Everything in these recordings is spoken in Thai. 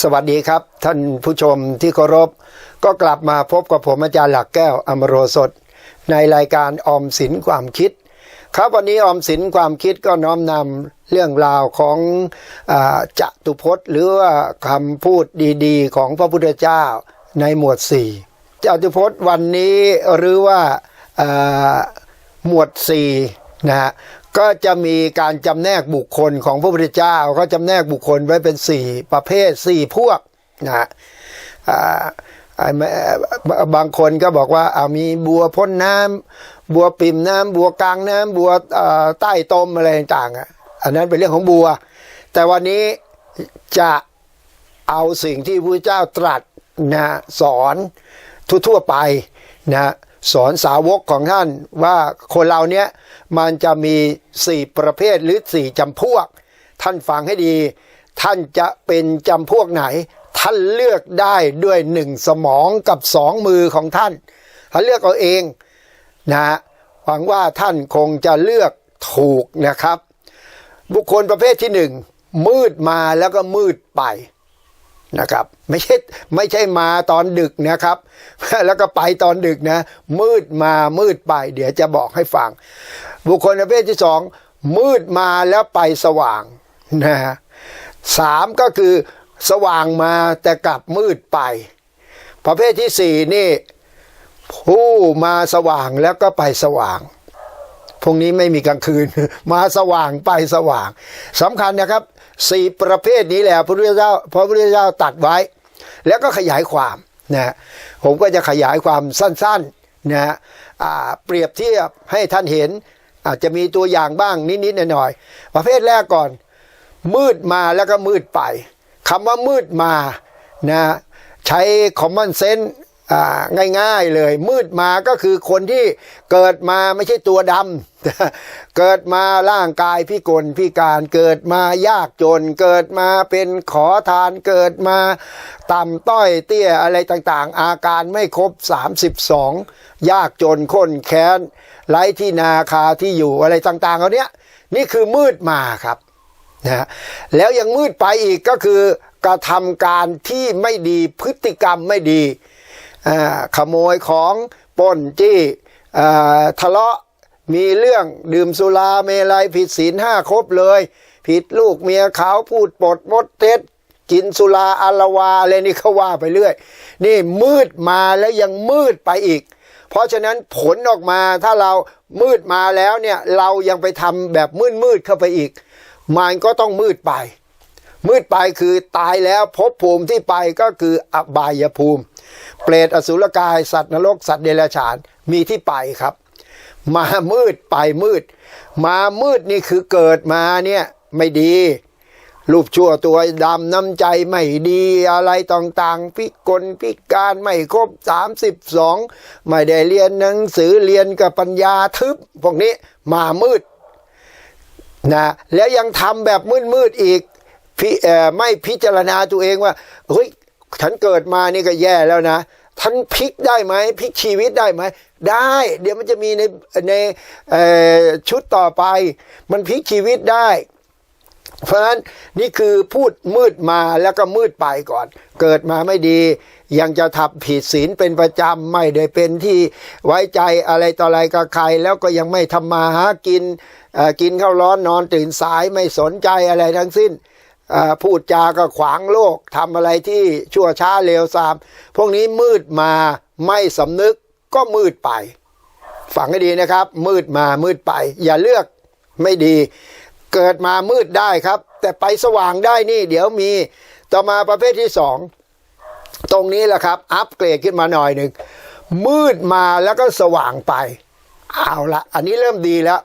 สวัสดีครับ ท่านผู้ชมที่เคารพ ก็กลับมาพบกับผมอาจารย์หลักแก้วอมโรสดในรายการออมสินความคิด ครับวันนี้ออมสินความคิดก็น้อมนำเรื่องราวของอาจตุพจน์ หรือว่าคำพูดดีๆ ของพระพุทธเจ้าในหมวดสี่จตุพจน์วันนี้หรือว่าอ่าหมวดสี่นะฮะ ก็จะมีการจำแนกบุคคลของพระพุทธเจ้าก็จำแนกบุคคลไว้เป็นสี่ประเภทสี่พวกนะฮะบางคนก็บอกว่าเอามีบัวพ่นน้ำบัวปิ่มน้ำบัวกลางน้ำบัวใต้ต้มอะไรต่างๆอันนั้นเป็นเรื่องของบัว แต่วันนี้จะเอาสิ่งที่พระเจ้าตรัสนะสอนทั่วๆไปนะ สอนสาวกของท่านว่าคนเราเนี้ยมันจะมีสี่ประเภทหรือสี่จำพวก ท่านฟังให้ดี ท่านจะเป็นจำพวกไหน ท่านเลือกได้ด้วยหนึ่งสมองกับสองมือของท่านท่านเลือกเอาเองนะฮะหวังว่าท่านคงจะเลือกถูกนะครับ บุคคลประเภทที่หนึ่งมืดมาแล้วก็มืดไป นะครับ ไม่ใช่ไม่ใช่มาตอนดึกนะครับ แล้วก็ไปตอนดึกนะ มืดมามืดไป เดี๋ยวจะบอกให้ฟัง บุคคลประเภทที่สองมืดมาแล้วไปสว่างนะฮะสามก็คือสว่างมาแต่กลับมืดไป ประเภทที่สี่นี่ผู้มาสว่างแล้วก็ไปสว่าง พวกนี้ไม่มีกลางคืน มาสว่างไปสว่างสำคัญนะครับ สี่ประเภทนี้แหละพระพุทธเจ้าพระพุทธเจ้าตัดไว้ แล้วก็ขยายความนะผมก็จะขยายความสั้นๆนะเปรียบเทียบให้ท่านเห็น อาจจะมีตัวอย่างบ้างนิดๆหน่อยๆประเภทแรกก่อน มืดมาแล้วก็มืดไปคำว่ามืดมานะใช้ common sense ง่ายๆเลย มืดมาก็คือคนที่เกิดมาไม่ใช่ตัวดำเกิดมาร่างกายพิกลพิการเกิดมายากจน เกิดมาเป็นขอทานเกิดมาต่ำต้อยเตี้ยอะไรต่างๆ อาการไม่ครบ 32 ยากจนข้นแค้นไร้ที่นาคาที่อยู่อะไรต่างๆเหล่านี้ยนี่คือมืดมาครับนะแล้วยังมืดไปอีกก็คือกระทำการที่ไม่ดีพฤติกรรมไม่ดี ขโมยของป้นจี้อ่ทะเลาะมีเรื่องดื่มสุราเมลัยผิดศีลห้าครบเลย ผิดลูกเมียเขาพูดปดมดเท็จกินสุราอารวาอะไรนี่เขาว่าไปเรื่อย นี่มืดมาแล้วยังมืดไปอีก เพราะฉะนั้นผลออกมาถ้าเรามืดมาแล้วเนี่ยเรายังไปทำแบบมืดมืดๆเข้าไปอีก มันก็ต้องมืดไป มืดไปคือตายแล้วภพภูมิที่ไปก็คืออบายภูมิ เปรตอสุรกายสัตว์นรกสัตว์เดรัจฉานมีที่ไปครับ มามืดไปมืด มามืดนี่คือเกิดมาเนี่ยไม่ดีรูปชั่วตัวดำน้ำใจไม่ดีอะไรต่างๆ พิกลพิการไม่ครบ 32 ไม่ได้เรียนหนังสือเรียนกับปัญญาทึบพวกนี้มามืดนะแล้วยังทำแบบมืดๆอีก พิไม่พิจารณาตัวเองว่าเฮ้ยฉันเกิดมานี่ก็แย่แล้วนะท่านพลิกได้ไหมพลิกชีวิตได้ไหมได้ เดี๋ยวมันจะมีในในชุดต่อไป มันพลิกชีวิตได้ เพราะฉะนั้นนี่คือพูดมืดมาแล้วก็มืดไปก่อน เกิดมาไม่ดี ยังจะทับผิดศีลเป็นประจำไม่ได้เป็นที่ไว้ใจอะไรต่ออะไรกับใคร แล้วก็ยังไม่ทำมาหากินกินข้าวร้อนนอนตื่นสายไม่สนใจอะไรทั้งสิ้น พูดจาก็ขวางโลกทำอะไรที่ชั่วช้าเลวทราม พวกนี้มืดมาไม่สำนึกก็มืดไปฟังให้ดีนะครับ มืดมามืดไป อย่าเลือกไม่ดี เกิดมามืดได้ครับ แต่ไปสว่างได้นี่ เดี๋ยวมีต่อมาประเภทที่สองตรงนี้แหละครับ อัปเกรดขึ้นมาหน่อยหนึ่งมืดมาแล้วก็สว่างไป เอาละอันนี้เริ่มดีแล้ว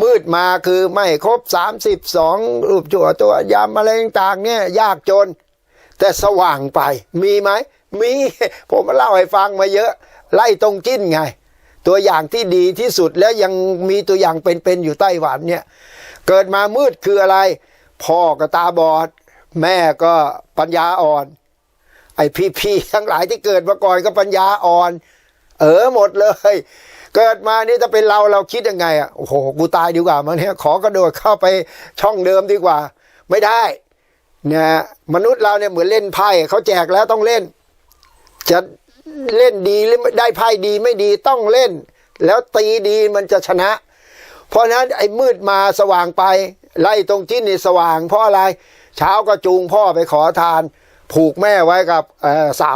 มืดมาคือไม่ครบ32รูปจั่วตัวยำอะไรต่างเนี่ย ยากจน แต่สว่างไปมีไหม มี ผมเล่าให้ฟังมาเยอะ ไล่ตรงจิ้นไง ตัวอย่างที่ดีที่สุดแล้วยังมีตัวอย่างเป็นๆอยู่ไต้หวันเนี่ย เกิดมามืดคืออะไร พ่อก็ตาบอด แม่ก็ปัญญาอ่อน ไอ้พี่ๆทั้งหลายที่เกิดมาก่อนก็ปัญญาอ่อน เออหมดเลย เกิดมานี่ถ้าเป็นเราเราคิดยังไงอะโอ้โหกูตายดีกว่ามันเนี่ยขอกระโดดเข้าไปช่องเดิมดีกว่า ไม่ได้นะมนุษย์เราเนี่ยเหมือนเล่นไพ่เขาแจกแล้วต้องเล่น จะเล่นดีหรือได้ไพ่ดีไม่ดีต้องเล่น แล้วตีดีมันจะชนะ เพราะนั้นไอ้มืดมาสว่างไป ไล่ตรงที่นี่สว่าง เพราะอะไร เช้าก็จูงพ่อไปขอทาน ผูกแม่ไว้กับเสา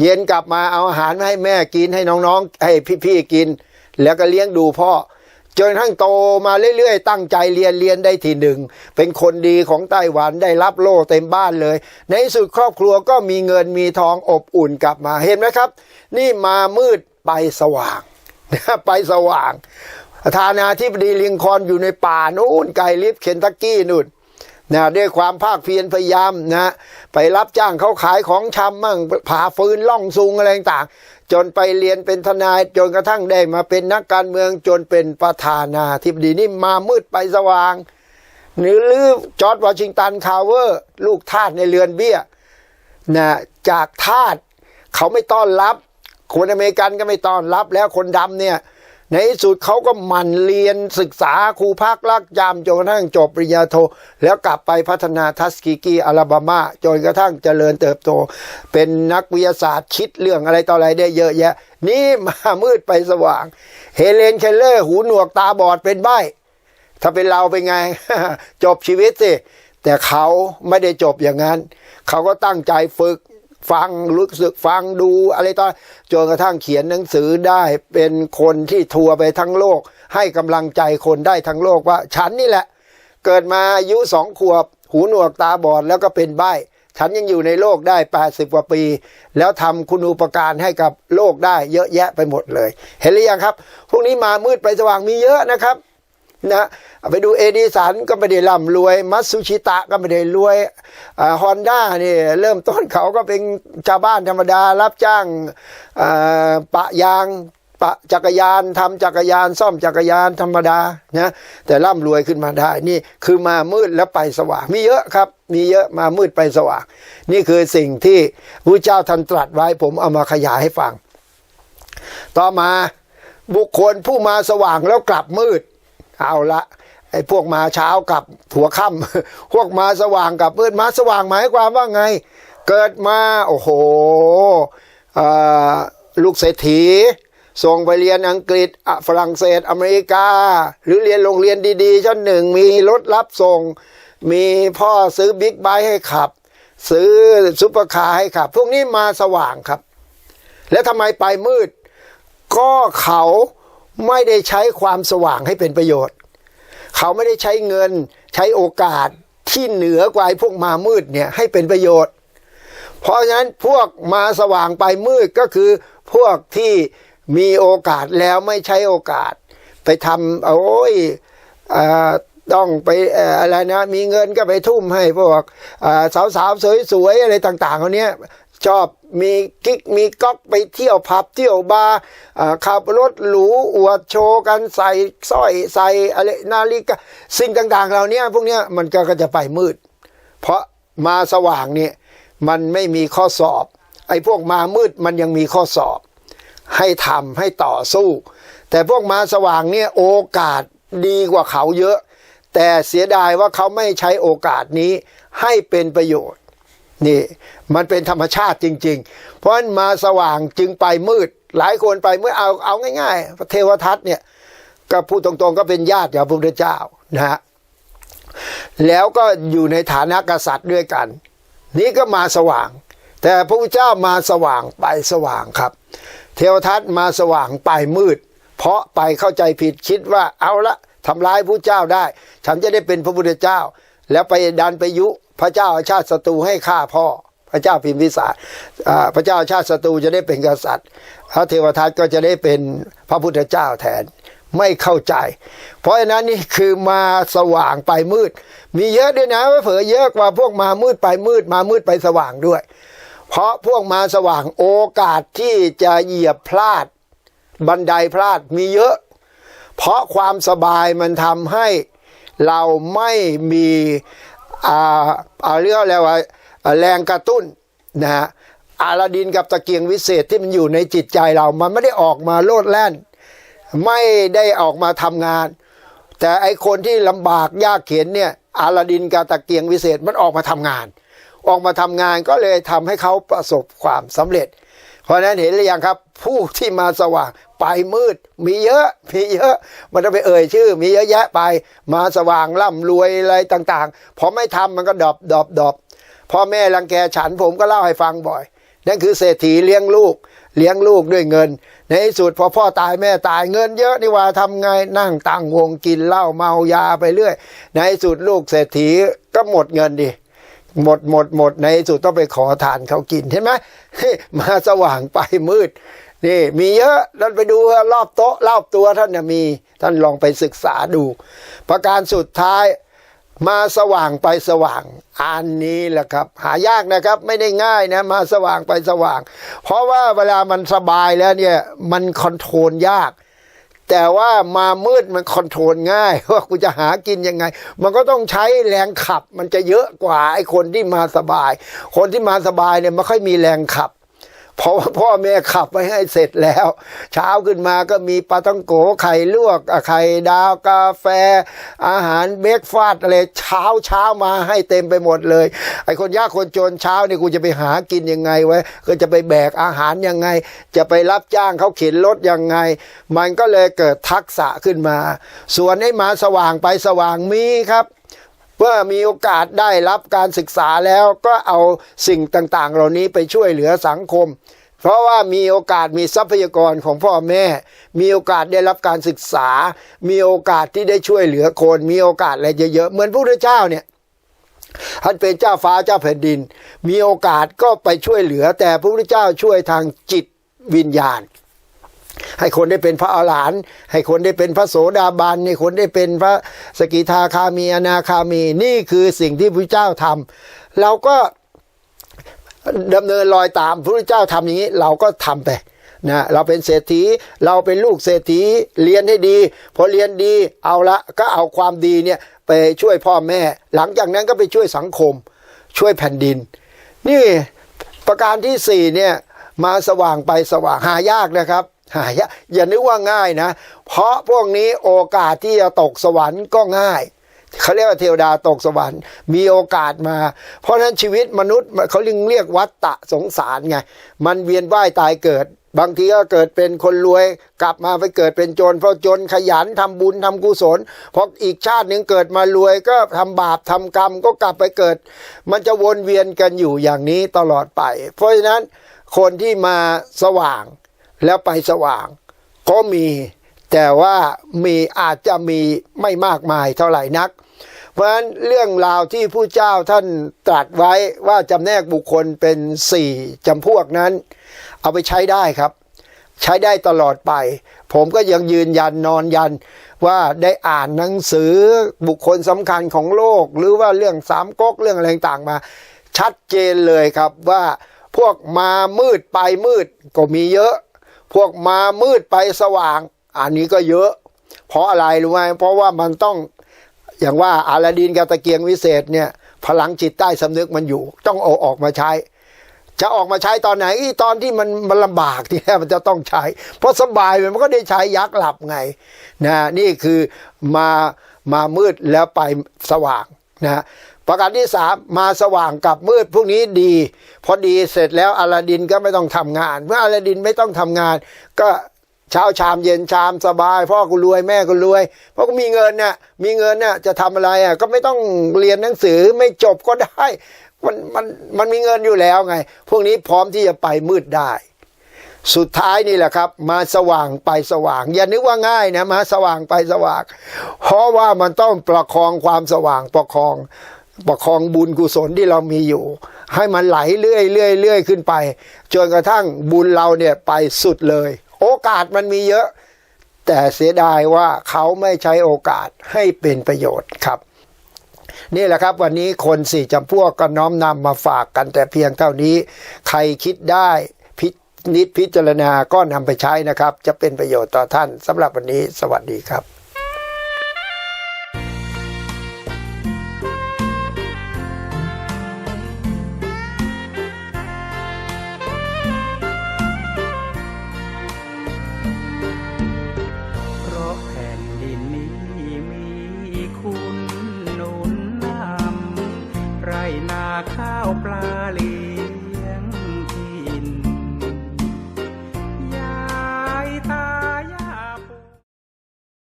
เย็นกลับมาเอาอาหารมาให้แม่กินให้น้องๆ ให้พี่ๆกิน แล้วก็เลี้ยงดูพ่อจนทั่งโตมาเรื่อยๆ ตั้งใจเรียนเรียนได้ทีหนึ่ง เป็นคนดีของไต้หวันได้รับโล่เต็มบ้านเลย ในสุดครอบครัวก็มีเงินมีทองอบอุ่นกลับมาเห็นไหมครับ นี่มามืดไปสว่างไปสว่าง ธานาธิบดีลิงคอนอยู่ในป่านู่นไกลลิฟเคนตักกี้นู่น นะด้วยความภาคเพียรพยายามนะไปรับจ้างเขาขายของชำมั่งผ่าฟืนล่องซุงอะไรต่างจนไปเรียนเป็นทนายจนกระทั่งได้มาเป็นนักการเมืองจนเป็นประธานาธิบดีนี่มามืดไปสว่าง หรือหรือจอร์ดวอชิงตันคาร์เวอร์ ลูกทาสในเรือนเบี้ยนะจากทาสเขาไม่ต้อนรับ คนอเมริกันก็ไม่ต้อนรับแล้วคนดำเนี่ย ในที่สุดเขาก็หมั่นเรียนศึกษาครูพักรักจำจนกระทั่งจบปริญญาโท แล้วกลับไปพัฒนาทัสกิกีอลาบามาจนกระทั่งเจริญเติบโต เป็นนักวิทยาศาสตร์คิดเรื่องอะไรต่ออะไรได้เยอะแยะ นี่มามืดไปสว่าง เฮเลนเคลเลอร์หูหนวกตาบอดเป็นใบถ้าเป็นเราเป็นไง จบชีวิตสิแต่เขาไม่ได้จบอย่างนั้น เขาก็ตั้งใจฝึก ฟังรู้สึกฟังดูอะไรต่อจนกระทั่งเขียนหนังสือได้เป็นคนที่ทัวร์ไปทั้งโลก ให้กำลังใจคนได้ทั้งโลกว่า ฉันนี่แหละ เกิดมาอายุสองขวบ หูหนวกตาบอดแล้วก็เป็นใบ้ฉันยังอยู่ในโลกได้ 80 กว่าปี แล้วทำคุณูปการให้กับโลกได้เยอะแยะไปหมดเลย เห็นหรือยังครับ พวกนี้มามืดไปสว่างมีเยอะนะครับ นะไปดูเอดิสันก็ไม่ได้ร่ำรวยมัตสุชิตะก็ไม่ได้รวยฮอนด้านี่เริ่มต้นเขาก็เป็นชาวบ้านธรรมดารับจ้างปะยางปะจักรยานทำจักรยาน ซ่อมจักรยานธรรมดานะแต่ร่ำรวยขึ้นมาได้นี่คือมามืดแล้วไปสว่าง มีเยอะครับ มีเยอะมามืดไปสว่าง นี่คือสิ่งที่พระเจ้าท่านตรัสไว้ผมเอามาขยายให้ฟัง ต่อมาบุคคลผู้มาสว่างแล้วกลับมืด เอาละไอ้พวกมาเช้ากับหัวค่ำพวกมาสว่างกับมืดมาสว่างหมายความว่าไง เกิดมาโอ้โหลูกเศรษฐีส่งไปเรียนอังกฤษฝรั่งเศสอเมริกา หรือเรียนโรงเรียนดีๆชั้นหนึ่งมีรถรับส่ง มีพ่อซื้อบิ๊กไบค์ให้ขับ ซื้อซุปเปอร์คาร์ให้ขับ พวกนี้มาสว่างครับ แล้วทำไมไปมืด ก็เขา ไม่ได้ใช้ความสว่างให้เป็นประโยชน์ เขาไม่ได้ใช้เงินใช้โอกาสที่เหนือกว่าพวกมามืดเนี่ยให้เป็นประโยชน์ เพราะฉะนั้นพวกมาสว่างไปมืดก็คือพวกที่มีโอกาสแล้วไม่ใช้โอกาส ไปทำโอ้ยอ่าต้องไปอะไรนะ มีเงินก็ไปทุ่มให้พวกสาวๆสวยๆอะไรต่างๆเขาเนี้ยชอบ มีกิ๊กมีก๊อกไปเที่ยวผับเที่ยวบาร์ขับรถหรูอวดโชว์กันใส่สร้อยใส่อะไรนาฬิกาสิ่งต่างๆเหล่านี้พวกนี้มันก็ก็จะไปมืด เพราะมาสว่างเนี่ยมันไม่มีข้อสอบ ไอ้พวกมามืดมันยังมีข้อสอบ ให้ทำให้ต่อสู้ แต่พวกมาสว่างเนี่ยโอกาสดีกว่าเขาเยอะ แต่เสียดายว่าเขาไม่ใช้โอกาสนี้ให้เป็นประโยชน์นี่ มันเป็นธรรมชาติจริง ๆ เพราะนั้นมาสว่างจึงไปมืด หลายคนไปมืดเอาเอาง่ายๆเทวทัตเนี่ยก็พูดตรงๆ ก็เป็นญาติกับพระพุทธเจ้านะฮะแล้วก็อยู่ในฐานะกษัตริย์ด้วยกัน นี่ก็มาสว่าง แต่พระพุทธเจ้ามาสว่างไปสว่างครับ เทวทัตมาสว่างไปมืด เพราะไปเข้าใจผิดคิดว่าเอาละทำร้ายพระเจ้าได้ ฉันจะได้เป็นพระพุทธเจ้า แล้วไปดันไปยุพระเจ้าอาชาติศัตรูให้ฆ่าพ่อ พระเจ้าพิมพิสารพระเจ้าชาติศัตรูจะได้เป็นกษัตริย์ พระเทวทัตก็จะได้เป็นพระพุทธเจ้าแทนไม่เข้าใจ เพราะฉะนั้นนี่คือมาสว่างไปมืด มีเยอะด้วยนะว่าเผลอเยอะกว่าพวกมามืดไปมืดมามืดไปสว่างด้วย เพราะพวกมาสว่างโอกาสที่จะเหยียบพลาด บันไดพลาดมีเยอะ เพราะความสบายมันทำให้เราไม่มีอ่าเรียกอะไรว่า แรงกระตุ้นนะฮะอาลาดินกับตะเกียงวิเศษที่มันอยู่ในจิตใจเรา มันไม่ได้ออกมาโลดแล่น ไม่ได้ออกมาทำงาน แต่ไอคนที่ลำบากยากเข็นเนี่ยอาลาดินกาตะเกียงวิเศษมันออกมาทำงาน ออกมาทำงานก็เลยทำให้เขาประสบความสำเร็จ เพราะฉะนั้นเห็นหรือยังครับ ผู้ที่มาสว่างไปมืด มีเยอะมีเยอะ มันจะไปเอ่ยชื่อ มีเยอะแยะไป มาสว่างร่ำรวยอะไรต่าง ๆ พอไม่ทำมันก็ดอบดอบดอบ พ่อแม่รังแกฉันผมก็เล่าให้ฟังบ่อย นั่นคือเศรษฐีเลี้ยงลูก เลี้ยงลูกด้วยเงิน ในที่สุดพอพ่อตายแม่ตายเงินเยอะนี่ว่าทำไงนั่งตั้งวงกินเหล้าเมายาไปเรื่อย ในที่สุดลูกเศรษฐีก็หมดเงินดิหมดหมดหมดในที่สุดต้องไปขอทานเขากินเห็นไหมมาสว่างไปมืดนี่มีเยอะท่านไปดูรอบโต๊ะรอบตัวท่านนะมี ท่านลองไปศึกษาดู ประการสุดท้าย มาสว่างไปสว่าง อันนี้แหละครับ หายากนะครับไม่ได้ง่ายนะ มาสว่างไปสว่าง เพราะว่าเวลามันสบายแล้วเนี่ยมันคอนโทรลยาก แต่ว่ามามืดมันคอนโทรลง่ายว่ากูจะหากินยังไง มันก็ต้องใช้แรงขับ มันจะเยอะกว่าไอ้คนที่มาสบาย คนที่มาสบายเนี่ยไม่ค่อยมีแรงขับ เพราะว่าพ่อแม่ขับไว้ให้เสร็จแล้ว เช้าขึ้นมาก็มีปลาต้องโกไข่ลวกไข่ดาวกาแฟ อาหารเบรกฟาสอะไรเช้าเช้ามาให้เต็มไปหมดเลย ไอ้คนยากคนจนเช้านี่กูจะไปหากินยังไงไว้ก็จะไปแบกอาหารยังไง จะไปรับจ้างเขาเข็นรถยังไง มันก็เลยเกิดทักษะขึ้นมา ส่วนให้มาสว่างไปสว่างมีครับ เมื่อมีโอกาสได้รับการศึกษาแล้วก็เอาสิ่งต่างๆ เหล่านี้ไปช่วยเหลือสังคม เพราะว่ามีโอกาสมีทรัพยากรของพ่อแม่ มีโอกาสได้รับการศึกษา มีโอกาสที่ได้ช่วยเหลือคน มีโอกาสอะไรเยอะๆเหมือนพระพุทธเจ้าเนี่ยท่านเป็นเจ้าฟ้าเจ้าแผ่นดิน มีโอกาสก็ไปช่วยเหลือแต่พระพุทธเจ้าช่วยทางจิตวิญญาณ ให้คนได้เป็นพระอรหันต์ให้คนได้เป็นพระโสดาบันให้คนได้เป็นพระสกิทาคามีอนาคามีนี่คือสิ่งที่พระเจ้าทำเราก็ดำเนินรอยตามพระเจ้าทำอย่างนี้ เราก็ทำไปนะเราเป็นเศรษฐีเราเป็นลูกเศรษฐีเรียนให้ดีพอเรียนดีเอาละก็เอาความดีเนี่ยไปช่วยพ่อแม่ หลังจากนั้นก็ไปช่วยสังคม ช่วยแผ่นดิน นี่ประการที่สี่เนี่ยมาสว่างไปสว่างหายากนะครับ หายากอย่านึกว่าง่ายนะ เพราะพวกนี้โอกาสที่จะตกสวรรค์ก็ง่ายเขาเรียกว่าเทวดาตกสวรรค์ มีโอกาสมา เพราะฉะนั้นชีวิตมนุษย์เขาเรียกเรียกวัฏฏะสงสารไง มันเวียนว่ายตายเกิด บางทีก็เกิดเป็นคนรวย กลับมาไปเกิดเป็นโจรเพราะโจนขยันทำบุญทำกุศลพออีกชาติหนึ่งเกิดมารวยก็ทำบาปทำกรรมก็กลับไปเกิด มันจะวนเวียนกันอยู่อย่างนี้ตลอดไป เพราะฉะนั้นคนที่มาสว่าง แล้วไปสว่าง ก็มี แต่ว่ามีอาจจะมีไม่มากมายเท่าไหร่นัก เพราะฉะนั้นเรื่องราวที่ผู้เจ้าท่านตรัสไว้ว่าจำแนกบุคคลเป็นสี่จำพวกนั้น เอาไปใช้ได้ครับ ใช้ได้ตลอดไป ผมก็ยังยืนยันนอนยันว่าได้อ่านหนังสือบุคคลสำคัญของโลก หรือว่าเรื่องสามก๊กเรื่องอะไรต่างมา ชัดเจนเลยครับว่าพวกมามืดไปมืดก็มีเยอะ พวกมามืดไปสว่าง อันนี้ก็เยอะ เพราะอะไรรู้ไหมเพราะว่ามันต้องอย่างว่าอาลาดินกับตะเกียงวิเศษเนี่ย พลังจิตใต้สำนึกมันอยู่ ต้องเอาออกมาใช้ จะออกมาใช้ตอนไหนตอนที่มันมันลำบากที่แรกมันจะต้องใช้ เพราะสบายมันก็ได้ใช้ยักษ์หลับไงนะนี่คือมามามืดแล้วไปสว่างนะ ประการที่สามมาสว่างกับมืดพวกนี้ดี พอดีเสร็จแล้วอลาดินก็ไม่ต้องทำงาน เมื่ออลาดินไม่ต้องทำงาน ก็เช้าชามเย็นชามสบาย พ่อกูรวยแม่กูรวยเพราะก็มีเงินน่ะมีเงินน่ะจะทำอะไรอะก็ไม่ต้องเรียนหนังสือไม่จบก็ได้มันมันมันมีเงินอยู่แล้วไง พวกนี้พร้อมที่จะไปมืดได้ สุดท้ายนี่แหละครับ มาสว่างไปสว่าง อย่านึกว่าง่ายนะมาสว่างไปสว่าง เพราะว่ามันต้องประคองความสว่างประคอง ประคองบุญกุศลที่เรามีอยู่ ให้มันไหลเรื่อยเรื่อยเรื่อยขึ้นไปจนกระทั่งบุญเราเนี่ยไปสุดเลย โอกาสมันมีเยอะ แต่เสียดายว่าเขาไม่ใช้โอกาสให้เป็นประโยชน์ครับ นี่แหละครับวันนี้คนสี่จำพวกก็น้อมนำมาฝากกันแต่เพียงเท่านี้ ใครคิดได้พินิจพิจารณาก็นำไปใช้นะครับ จะเป็นประโยชน์ต่อท่านสำหรับวันนี้ สวัสดีครับ